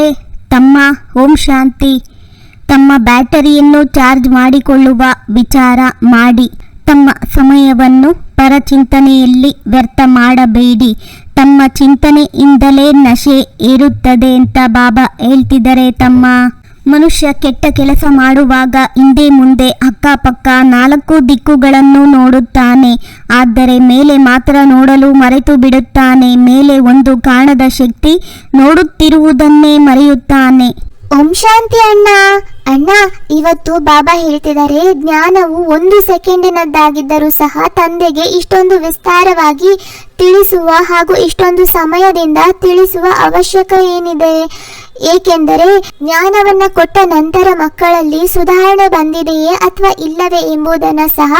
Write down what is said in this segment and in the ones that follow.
ಹೇಳಿದ್ದಾರೆ ತಮ್ಮ ಓಂ ಶಾಂತಿ, ತಮ್ಮ ಬ್ಯಾಟರಿಯನ್ನು ಚಾರ್ಜ್ ಮಾಡಿಕೊಳ್ಳುವ ವಿಚಾರ ಮಾಡಿ, ತಮ್ಮ ಸಮಯವನ್ನು ಪರಚಿಂತನೆಯಲ್ಲಿ ವ್ಯರ್ಥ ಮಾಡಬೇಡಿ. ತಮ್ಮ ಚಿಂತನೆಯಿಂದಲೇ ನಶೆ ಏರುತ್ತದೆ ಅಂತ ಬಾಬಾ ಹೇಳ್ತಿದ್ದಾರೆ ತಮ್ಮ ಮನುಷ್ಯ ಕೆಟ್ಟ ಕೆಲಸ ಮಾಡುವಾಗ ಹಿಂದೆ ಮುಂದೆ ಅಕ್ಕಪಕ್ಕ ನಾಲ್ಕು ದಿಕ್ಕುಗಳನ್ನು ನೋಡುತ್ತಾನೆ. ಆದರೆ ಮೇಲೆ ಮಾತ್ರ ನೋಡಲು ಮರೆತು ಬಿಡುತ್ತಾನೆ. ಮೇಲೆ ಒಂದು ಕಾಣದ ಶಕ್ತಿ ನೋಡುತ್ತಿರುವುದನ್ನೇ ಮರೆಯುತ್ತಾನೆ. ಓಂ ಶಾಂತಿ ಅಣ್ಣ. ಅಣ್ಣ, ಇವತ್ತು ಬಾಬಾ ಹೇಳ್ತಿದ್ದಾರೆ, ಜ್ಞಾನವು ಒಂದು ಸೆಕೆಂಡಿನದ್ದಾಗಿದ್ದರೂ ಸಹ ತಂದೆಗೆ ಇಷ್ಟೊಂದು ವಿಸ್ತಾರವಾಗಿ ತಿಳಿಸುವ ಹಾಗೂ ಇಷ್ಟೊಂದು ಸಮಯದಿಂದ ತಿಳಿಸುವ ಅವಶ್ಯಕ ಏನಿದೆ? ಏಕೆಂದರೆ ಜ್ಞಾನವನ್ನ ಕೊಟ್ಟ ನಂತರ ಮಕ್ಕಳಲ್ಲಿ ಸುಧಾರಣೆ ಬಂದಿದೆಯೇ ಅಥವಾ ಇಲ್ಲವೇ ಎಂಬುದನ್ನು ಸಹ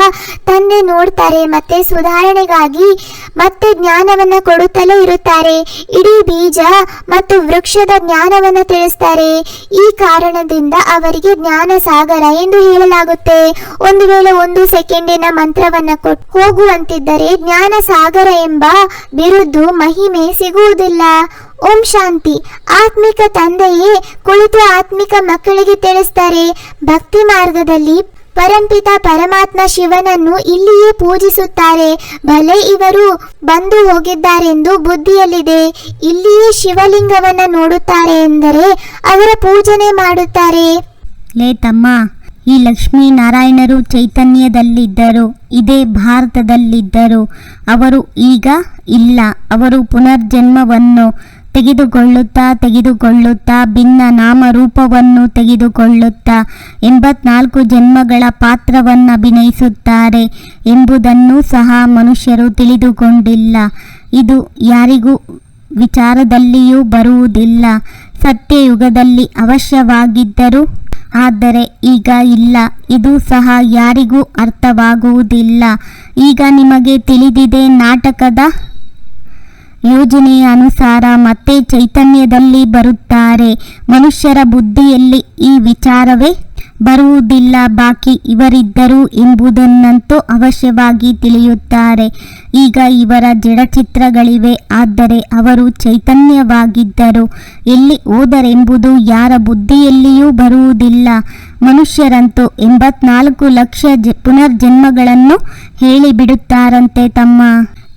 ತಂದೆ ನೋಡ್ತಾರೆ ಮತ್ತೆ ಸುಧಾರಣೆಗಾಗಿ ಮತ್ತೆ ಜ್ಞಾನವನ್ನ ಕೊಡುತ್ತಲೇ ಇರುತ್ತಾರೆ. ಇಡೀ ಬೀಜ ಮತ್ತು ವೃಕ್ಷದ ಜ್ಞಾನವನ್ನ ತಿಳಿಸ್ತಾರೆ. ಈ ಕಾರಣದಿಂದ ಅವರಿಗೆ ಜ್ಞಾನ ಸಾಗರ ಎಂದು ಹೇಳಲಾಗುತ್ತೆ. ಒಂದು ವೇಳೆ ಒಂದು ಸೆಕೆಂಡಿನ ಮಂತ್ರವನ್ನ ಕೊಟ್ಟು ಹೋಗುವಂತಿದ್ದರೆ ಜ್ಞಾನ ಸಾಗರ ಎಂಬ ಬಿರುದು ಮಹಿಮೆ ಸಿಗುವುದಿಲ್ಲ. ಓಂ ಶಾಂತಿ. ಆತ್ಮಿಕ ತಂದೆಯೇ ಕುಳಿತು ಆತ್ಮಿಕ ಮಕ್ಕಳಿಗೆ ತಿಳಿಸ್ತಾರೆ. ಭಕ್ತಿ ಮಾರ್ಗದಲ್ಲಿ ಪರಂಪಿತ ಪರಮಾತ್ಮ ಶಿವನನ್ನು ಇಲ್ಲಿಯೇ ಪೂಜಿಸುತ್ತಾರೆ. ಭಲೆ ಇವರು ಬಂದು ಹೋಗಿದ್ದಾರೆಂದು ಬುದ್ಧಿಯಲ್ಲಿದೆ. ಇಲ್ಲಿಯೇ ಶಿವಲಿಂಗವನ್ನು ನೋಡುತ್ತಾರೆ ಎಂದರೆ ಅವರ ಪೂಜನೆ ಮಾಡುತ್ತಾರೆ. ಲೇ ತಮ್ಮ ಈ ಲಕ್ಷ್ಮೀನಾರಾಯಣರು ಚೈತನ್ಯದಲ್ಲಿದ್ದರು, ಇದೇ ಭಾರತದಲ್ಲಿದ್ದರು. ಅವರು ಈಗ ಇಲ್ಲ, ಅವರು ಪುನರ್ಜನ್ಮವನ್ನು ತೆಗೆದುಕೊಳ್ಳುತ್ತಾ ತೆಗೆದುಕೊಳ್ಳುತ್ತಾ, ಭಿನ್ನ ನಾಮರೂಪವನ್ನು ತೆಗೆದುಕೊಳ್ಳುತ್ತಾ, ಎಂಬತ್ನಾಲ್ಕು ಜನ್ಮಗಳ ಪಾತ್ರವನ್ನು ಅಭಿನಯಿಸುತ್ತಾರೆ ಎಂಬುದನ್ನು ಸಹ ಮನುಷ್ಯರು ತಿಳಿದುಕೊಂಡಿಲ್ಲ. ಇದು ಯಾರಿಗೂ ವಿಚಾರದಲ್ಲಿಯೂ ಬರುವುದಿಲ್ಲ. ಸತ್ಯಯುಗದಲ್ಲಿ ಅವಶ್ಯವಾಗಿದ್ದರು ಆದರೆ ಈಗ ಇಲ್ಲ. ಇದು ಸಹ ಯಾರಿಗೂ ಅರ್ಥವಾಗುವುದಿಲ್ಲ. ಈಗ ನಿಮಗೆ ತಿಳಿದಿದೆ ನಾಟಕದ ಯೋಜನೆಯ ಅನುಸಾರ ಮತ್ತೆ ಚೈತನ್ಯದಲ್ಲಿ ಬರುತ್ತಾರೆ. ಮನುಷ್ಯರ ಬುದ್ಧಿಯಲ್ಲಿ ಈ ವಿಚಾರವೇ ಬರುವುದಿಲ್ಲ. ಬಾಕಿ ಇವರಿದ್ದರು ಎಂಬುದನ್ನಂತೂ ಅವಶ್ಯವಾಗಿ ತಿಳಿಯುತ್ತಾರೆ. ಈಗ ಇವರ ಜಡಚಿತ್ರಗಳಿವೆ. ಆದರೆ ಅವರು ಚೈತನ್ಯವಾಗಿದ್ದರು. ಎಲ್ಲಿ ಹೋದರೆಂಬುದು ಯಾರ ಬುದ್ಧಿಯಲ್ಲಿಯೂ ಬರುವುದಿಲ್ಲ. ಮನುಷ್ಯರಂತೂ ಎಂಬತ್ನಾಲ್ಕು ಲಕ್ಷ ಜ, ಪುನರ್ಜನ್ಮಗಳನ್ನು ಹೇಳಿಬಿಡುತ್ತಾರಂತೆ ತಮ್ಮ.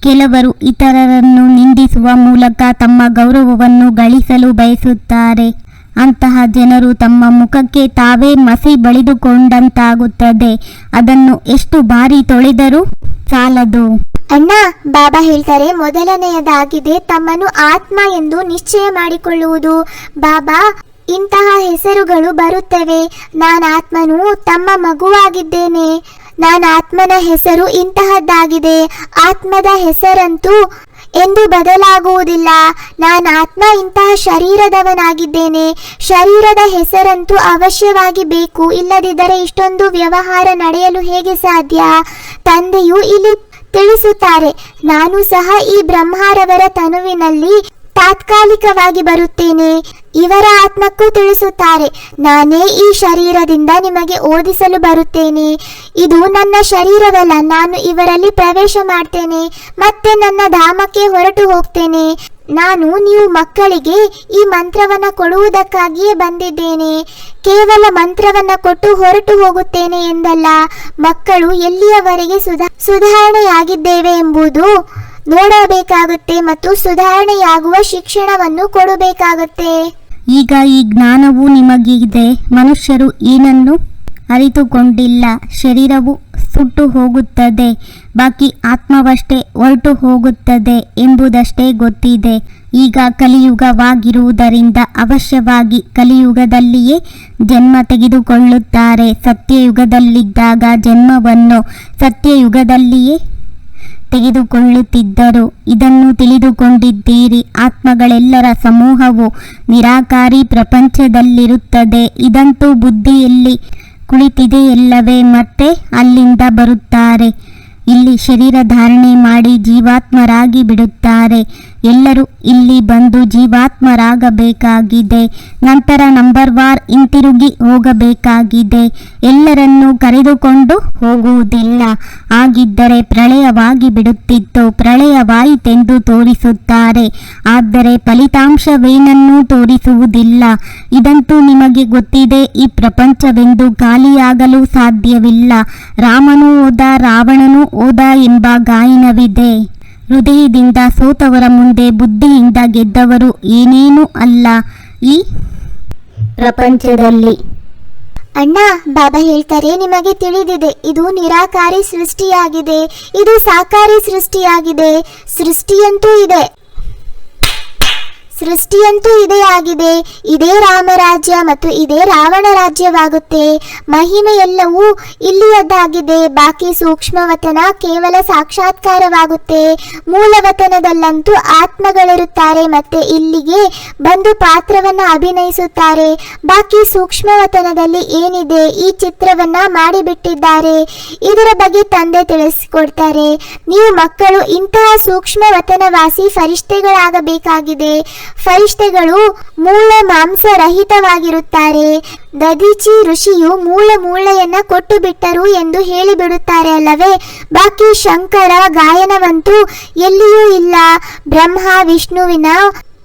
ಕೆಲವರು ಇತರರನ್ನು ನಿಂದಿಸುವ ಮೂಲಕ ತಮ್ಮ ಗೌರವವನ್ನು ಗಳಿಸಲು ಬಯಸುತ್ತಾರೆ. ಅಂತಹ ಜನರು ತಮ್ಮ ಮುಖಕ್ಕೆ ತಾವೇ ಮಸಿ ಬಳಿದುಕೊಂಡಂತಾಗುತ್ತದೆ. ಅದನ್ನು ಎಷ್ಟು ಬಾರಿ ತೊಳೆದರೂ ಸಾಲದು. ಅಣ್ಣ, ಬಾಬಾ ಹೇಳ್ತಾರೆ, ಮೊದಲನೆಯದಾಗಿದೆ ತಮ್ಮನ್ನು ಆತ್ಮ ಎಂದು ನಿಶ್ಚಯ ಮಾಡಿಕೊಳ್ಳುವುದು. ಬಾಬಾ, ಇಂತಹ ಹೆಸರುಗಳು ಬರುತ್ತವೆ. ನಾನು ಆತ್ಮನು ತಮ್ಮ ಮಗುವಾಗಿದ್ದೇನೆ. ನಾನು ಆತ್ಮನ ಹೆಸರು ಇಂತಹದ್ದಾಗಿದೆ. ಆತ್ಮದ ಹೆಸರಂತೂ ಎಂದು ಬದಲಾಗುವುದಿಲ್ಲ. ನಾನು ಆತ್ಮ ಇಂತಹ ಶರೀರದವನಾಗಿದ್ದೇನೆ. ಶರೀರದ ಹೆಸರಂತೂ ಅವಶ್ಯವಾಗಿ ಬೇಕು. ಇಲ್ಲದಿದ್ದರೆ ಇಷ್ಟೊಂದು ವ್ಯವಹಾರ ನಡೆಯಲು ಹೇಗೆ ಸಾಧ್ಯ? ತಂದೆಯು ಇಲ್ಲಿ ತಿಳಿಸುತ್ತಾರೆ, ನಾನು ಸಹ ಈ ಬ್ರಹ್ಮಾರವರ ತನುವಿನಲ್ಲಿ ತಾತ್ಕಾಲಿಕವಾಗಿ ಬರುತ್ತೇನೆ. ಇವರ ಆತ್ಮಕ್ಕೂ ತಿಳಿಸುತ್ತಾರೆ. ನಾನೇ ಈ ಶರೀರದಿಂದ ನಿಮಗೆ ಓದಿಸಲು ಬರುತ್ತೇನೆ. ಇದು ನನ್ನ ಶರೀರವಲ್ಲ, ನಾನು ಇವರಲ್ಲಿ ಪ್ರವೇಶ ಮಾಡ್ತೇನೆ, ಮತ್ತೆ ನನ್ನ ಧಾಮಕ್ಕೆ ಹೊರಟು ಹೋಗ್ತೇನೆ. ನಾನು ನೀವು ಮಕ್ಕಳಿಗೆ ಈ ಮಂತ್ರವನ್ನ ಕೊಡುವುದಕ್ಕಾಗಿಯೇ ಬಂದಿದ್ದೇನೆ. ಕೇವಲ ಮಂತ್ರವನ್ನ ಕೊಟ್ಟು ಹೊರಟು ಹೋಗುತ್ತೇನೆ ಎಂದಲ್ಲ, ಮಕ್ಕಳು ಎಲ್ಲಿಯವರೆಗೆ ಸುಧಾ, ಸುಧಾರಣೆಯಾಗಿದ್ದೇವೆ ಎಂಬುದು ನೋಡಬೇಕಾಗುತ್ತೆ ಮತ್ತು ಸುಧಾರಣೆಯಾಗುವ ಶಿಕ್ಷಣವನ್ನು ಕೊಡಬೇಕಾಗುತ್ತೆ. ಈಗ ಈ ಜ್ಞಾನವು ನಿಮಗಿದೆ. ಮನುಷ್ಯರು ಏನನ್ನು ಅರಿತುಕೊಂಡಿಲ್ಲ. ಶರೀರವು ಸುಟ್ಟು ಹೋಗುತ್ತದೆ. ಬಾಕಿ ಆತ್ಮವಷ್ಟೇ ಹೊರಟು ಹೋಗುತ್ತದೆ ಎಂಬುದಷ್ಟೇ ಗೊತ್ತಿದೆ. ಈಗ ಕಲಿಯುಗವಾಗಿರುವುದರಿಂದ ಅವಶ್ಯವಾಗಿ ಕಲಿಯುಗದಲ್ಲಿಯೇ ಜನ್ಮ ತೆಗೆದುಕೊಳ್ಳುತ್ತಾರೆ. ಸತ್ಯಯುಗದಲ್ಲಿದ್ದಾಗ ಜನ್ಮವನ್ನು ಸತ್ಯಯುಗದಲ್ಲಿಯೇ ತೆಗೆದುಕೊಳ್ಳುತ್ತಿದ್ದರು. ಇದನ್ನು ತಿಳಿದುಕೊಂಡಿದ್ದೀರಿ, ಆತ್ಮಗಳೆಲ್ಲರ ಸಮೂಹವು ನಿರಾಕಾರಿ ಪ್ರಪಂಚದಲ್ಲಿರುತ್ತದೆ. ಇದಂತೂ ಬುದ್ಧಿಯಲ್ಲಿ ಕುಳಿತಿದೆಯಲ್ಲವೇ ಮತ್ತೆ ಅಲ್ಲಿಂದ ಬರುತ್ತಾರೆ. ಇಲ್ಲಿ ಶರೀರ ಧಾರಣೆ ಮಾಡಿ ಜೀವಾತ್ಮರಾಗಿ ಬಿಡುತ್ತಾರೆ. ಎಲ್ಲರೂ ಇಲ್ಲಿ ಬಂದು ಜೀವಾತ್ಮರಾಗಬೇಕಾಗಿದೆ. ನಂತರ ನಂಬರ್ ವಾರ್ ಹಿಂತಿರುಗಿ ಹೋಗಬೇಕಾಗಿದೆ. ಎಲ್ಲರನ್ನೂ ಕರೆದುಕೊಂಡು ಹೋಗುವುದಿಲ್ಲ. ಆಗಿದ್ದರೆ ಪ್ರಳಯವಾಗಿ ಬಿಡುತ್ತಿತ್ತು. ಪ್ರಳಯವಾಯಿತೆಂದು ತೋರಿಸುತ್ತಾರೆ. ಆದರೆ ಫಲಿತಾಂಶವೇನನ್ನೂ ತೋರಿಸುವುದಿಲ್ಲ. ಇದಂತೂ ನಿಮಗೆ ಗೊತ್ತಿದೆ, ಈ ಪ್ರಪಂಚವೆಂದು ಖಾಲಿಯಾಗಲು ಸಾಧ್ಯವಿಲ್ಲ. ರಾಮನೂ ಹೋದ ರಾವಣನೂ ಹೋದ ಎಂಬ ಗಾಯನವಿದೆ. ಹೃದಯದಿಂದ ಸೋತವರ ಮುಂದೆ ಬುದ್ಧಿಯಿಂದ ಗೆದ್ದವರು ಏನೇನೂ ಅಲ್ಲ. ಈ ಪ್ರಪಂಚದಲ್ಲಿ. ಅಣ್ಣ, ಬಾಬಾ ಹೇಳ್ತಾರೆ, ನಿಮಗೆ ತಿಳಿದಿದೆ, ಇದು ನಿರಾಕಾರಿ ಸೃಷ್ಟಿಯಾಗಿದೆ, ಇದು ಸಾಕಾರಿ ಸೃಷ್ಟಿಯಾಗಿದೆ, ಸೃಷ್ಟಿಯಂತೂ ಇದೆ. ಸೃಷ್ಟಿಯಂತೂ ಇದೇ ಆಗಿದೆ. ಇದೇ ರಾಮರಾಜ್ಯ ಮತ್ತು ಇದೇ ರಾವಣ ರಾಜ್ಯವಾಗುತ್ತೆ. ಮಹಿಮೆಯೆಲ್ಲವೂ ಇಲ್ಲಿಯದ್ದಾಗಿದೆ. ಬಾಕಿ ಸೂಕ್ಷ್ಮವತನ ಕೇವಲ ಸಾಕ್ಷಾತ್ಕಾರವಾಗುತ್ತೆ. ಮೂಲವತನದಲ್ಲಂತೂ ಆತ್ಮಗಳಿರುತ್ತಾರೆ ಮತ್ತೆ ಇಲ್ಲಿಗೆ ಬಂದು ಪಾತ್ರವನ್ನ ಅಭಿನಯಿಸುತ್ತಾರೆ. ಬಾಕಿ ಸೂಕ್ಷ್ಮವತನದಲ್ಲಿ ಏನಿದೆ ಈ ಚಿತ್ರವನ್ನ ಮಾಡಿಬಿಟ್ಟಿದ್ದಾರೆ. ಇದರ ಬಗ್ಗೆ ತಂದೆ ತಿಳಿಸಿಕೊಡ್ತಾರೆ. ನೀವು ಮಕ್ಕಳು ಇಂತಹ ಸೂಕ್ಷ್ಮವತನವಾಸಿ ಫರಿಷ್ಠೆಗಳಾಗಬೇಕಾಗಿದೆ. ಫರಿಷ್ಠೆಗಳು ಮೂಲ ಮಾಂಸರಹಿತವಾಗಿರುತ್ತಾರೆ. ದದೀಚಿ ಋಷಿಯು ಮೂಲ ಮೂಳೆಯನ್ನ ಕೊಟ್ಟು ಬಿಟ್ಟರು ಎಂದು ಹೇಳಿಬಿಡುತ್ತಾರೆ ಅಲ್ಲವೇ? ಬಾಕಿ ಶಂಕರ ಗಾಯನವಂತೂ ಎಲ್ಲಿಯೂ ಇಲ್ಲ. ಬ್ರಹ್ಮ ವಿಷ್ಣುವಿನ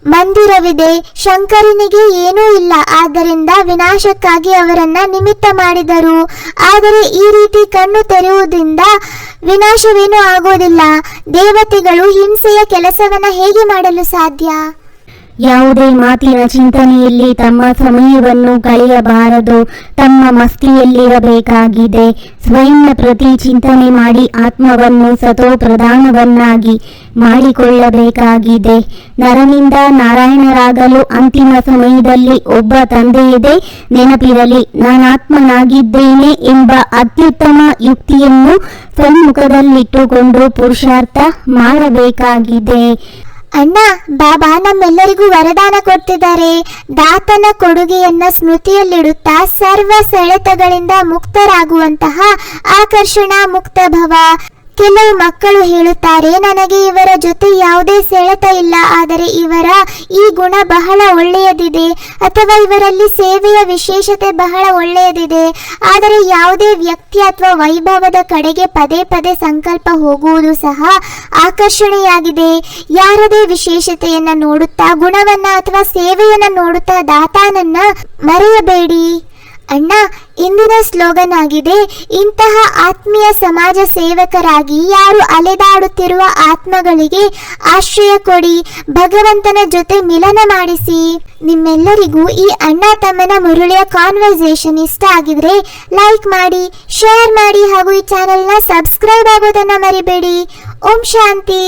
ಮಂದಿರವಿದೆ. ಶಂಕರನಿಗೆ ಏನೂ ಇಲ್ಲ. ಆದ್ದರಿಂದ ವಿನಾಶಕ್ಕಾಗಿ ಅವರನ್ನ ನಿಮಿತ್ತ ಮಾಡಿದರು. ಆದರೆ ಈ ರೀತಿ ಕಣ್ಣು ತೆರೆಯುವುದರಿಂದ ವಿನಾಶವೇನೂ ಆಗೋದಿಲ್ಲ ದೇವತೆಗಳು ಹಿಂಸೆಯ ಕೆಲಸವನ್ನ ಹೇಗೆ ಮಾಡಲು ಸಾಧ್ಯ? ಯಾವುದೇ ಮಾತಿನ ಚಿಂತನೆಯಲ್ಲಿ ತಮ್ಮ ಸಮಯವನ್ನು ಕಳೆಯಬಾರದು. ತಮ್ಮ ಮಸ್ತಿಯಲ್ಲಿರಬೇಕಾಗಿದೆ. ಸ್ವಯಂ ಪ್ರತಿ ಚಿಂತನೆ ಮಾಡಿ ಆತ್ಮವನ್ನು ಸತೋ ಪ್ರಧಾನವನ್ನಾಗಿ ಮಾಡಿಕೊಳ್ಳಬೇಕಾಗಿದೆ. ನರನಿಂದ ನಾರಾಯಣರಾಗಲು ಅಂತಿಮ ಸಮಯದಲ್ಲಿ ಒಬ್ಬ ತಂದೆಯಿದೆ ನೆನಪಿರಲಿ. ನಾನಾತ್ಮನಾಗಿದ್ದೇನೆ ಎಂಬ ಅತ್ಯುತ್ತಮ ಯುಕ್ತಿಯನ್ನು ಸಮ್ಮುಖದಲ್ಲಿಟ್ಟುಕೊಂಡು ಪುರುಷಾರ್ಥ ಮಾಡಬೇಕಾಗಿದೆ. ಅಣ್ಣ ಬಾಬಾ ನಮ್ಮೆಲ್ಲರಿಗೂ ವರದಾನ ಕೊಡ್ತಿದ್ದಾರೆ. ದಾತನ ಕೊಡುಗೆಯನ್ನ ಸ್ಮೃತಿಯಲ್ಲಿಡುತ್ತಾ ಸರ್ವ ಸೆಳೆತಗಳಿಂದ ಮುಕ್ತರಾಗುವಂತಹ ಆಕರ್ಷಣಾ ಮುಕ್ತ ಭವ. ಕೆಲವು ಮಕ್ಕಳು ಹೇಳುತ್ತಾರೆ, ನನಗೆ ಇವರ ಜೊತೆ ಯಾವುದೇ ಸೆಳೆತ ಇಲ್ಲ, ಆದರೆ ಇವರ ಈ ಗುಣ ಬಹಳ ಒಳ್ಳೆಯದಿದೆ, ಅಥವಾ ಇವರಲ್ಲಿ ಸೇವೆಯ ವಿಶೇಷತೆ ಬಹಳ ಒಳ್ಳೆಯದಿದೆ, ಆದರೆ ಯಾವುದೇ ವ್ಯಕ್ತಿ ಅಥವಾ ವೈಭವದ ಕಡೆಗೆ ಪದೇ ಪದೇ ಸಂಕಲ್ಪ ಹೋಗುವುದು ಸಹ ಆಕರ್ಷಣೆಯಾಗಿದೆ. ಯಾರದೇ ವಿಶೇಷತೆಯನ್ನ ನೋಡುತ್ತಾ, ಗುಣವನ್ನ ಅಥವಾ ಸೇವೆಯನ್ನ ನೋಡುತ್ತಾ ದಾತಾನನ್ನ ಮರೆಯಬೇಡಿ. ಅಣ್ಣ ಇಂದಿನ ಸ್ಲೋಗನ್ ಆಗಿದೆ, ಇಂತಹ ಆತ್ಮೀಯ ಸಮಾಜ ಸೇವಕರಾಗಿ ಯಾರು ಅಲೆದಾಡುತ್ತಿರುವ ಆತ್ಮಗಳಿಗೆ ಆಶ್ರಯ ಕೊಡಿ, ಭಗವಂತನ ಜೊತೆ ಮಿಲನ ಮಾಡಿಸಿ. ನಿಮ್ಮೆಲ್ಲರಿಗೂ ಈ ಅಣ್ಣ ತಮ್ಮನ ಮುರುಳಿಯ ಕಾನ್ವರ್ಸೇಷನ್ ಇಷ್ಟ ಆಗಿದ್ರೆ ಲೈಕ್ ಮಾಡಿ ಶೇರ್ ಮಾಡಿ ಹಾಗೂ ಈ ಚಾನೆಲ್ನ ಸಬ್ಸ್ಕ್ರೈಬ್ ಆಗೋದನ್ನ ಮರಿಬೇಡಿ. ಓಂ ಶಾಂತಿ.